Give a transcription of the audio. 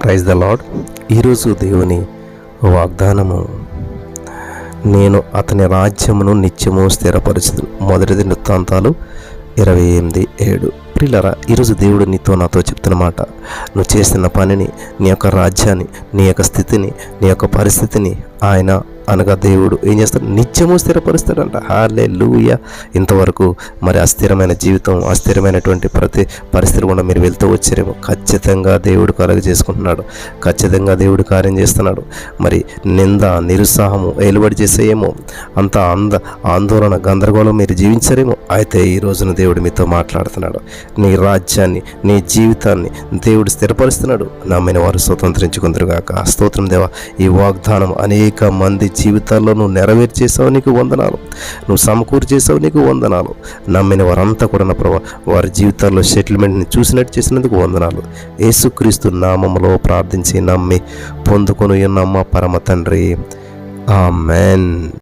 Praise the lord ఈరోజు దేవుని వాగ్దానము నేను అతని రాజ్యమును నిత్యము స్థిరపరచుదు మొదటిది వృత్తాంతాలు ఇరవై ఎనిమిది ఏడు. ప్రిల్లరా ఈరోజు దేవుడు నీతో నాతో చెప్తున్న మాట నువ్వు చేస్తున్న పనిని నీ యొక్క రాజ్యాన్ని నీ యొక్క స్థితిని నీ యొక్క పరిస్థితిని ఆయన అనగా దేవుడు. ఏం చేస్తాడు? నిత్యము స్థిరపరుస్తాడంట. హార్లే లూయ ఇంతవరకు మరి అస్థిరమైన జీవితం అస్థిరమైనటువంటి ప్రతి పరిస్థితి కూడా మీరు వెళ్తూ వచ్చారేమో. ఖచ్చితంగా దేవుడు కలుగ చేసుకుంటున్నాడు. ఖచ్చితంగా దేవుడు కార్యం చేస్తున్నాడు. మరి నింద నిరుత్సాహము ఏలుబడి చేసేయేమో. అంత అంద ఆందోళన గందరగోళం మీరు జీవించరేమో. అయితే ఈ రోజున దేవుడు మీతో మాట్లాడుతున్నాడు. నీ రాజ్యాన్ని నీ జీవితాన్ని దేవుడు స్థిరపరుస్తున్నాడు. నమ్మిన వారు స్వతంత్రించుకుందరుగాక స్తోత్రం దేవ. ఈ వాగ్దానం అనేక మంది జీవితాల్లో నువ్వు నెరవేర్చేసావు నీకు వందనాలు. నువ్వు సమకూర్చేసావు నీకు వందనాలు. నమ్మిన వారంతా కూడా నా ప్రభా వారి జీవితాల్లో సెటిల్మెంట్ని చూసినట్టు చేసినందుకు వందనాలు. యేసుక్రీస్తు నామములో ప్రార్థించి నమ్మి పొందుకొని నమ్మ పరమ తండ్రి. ఆమెన్.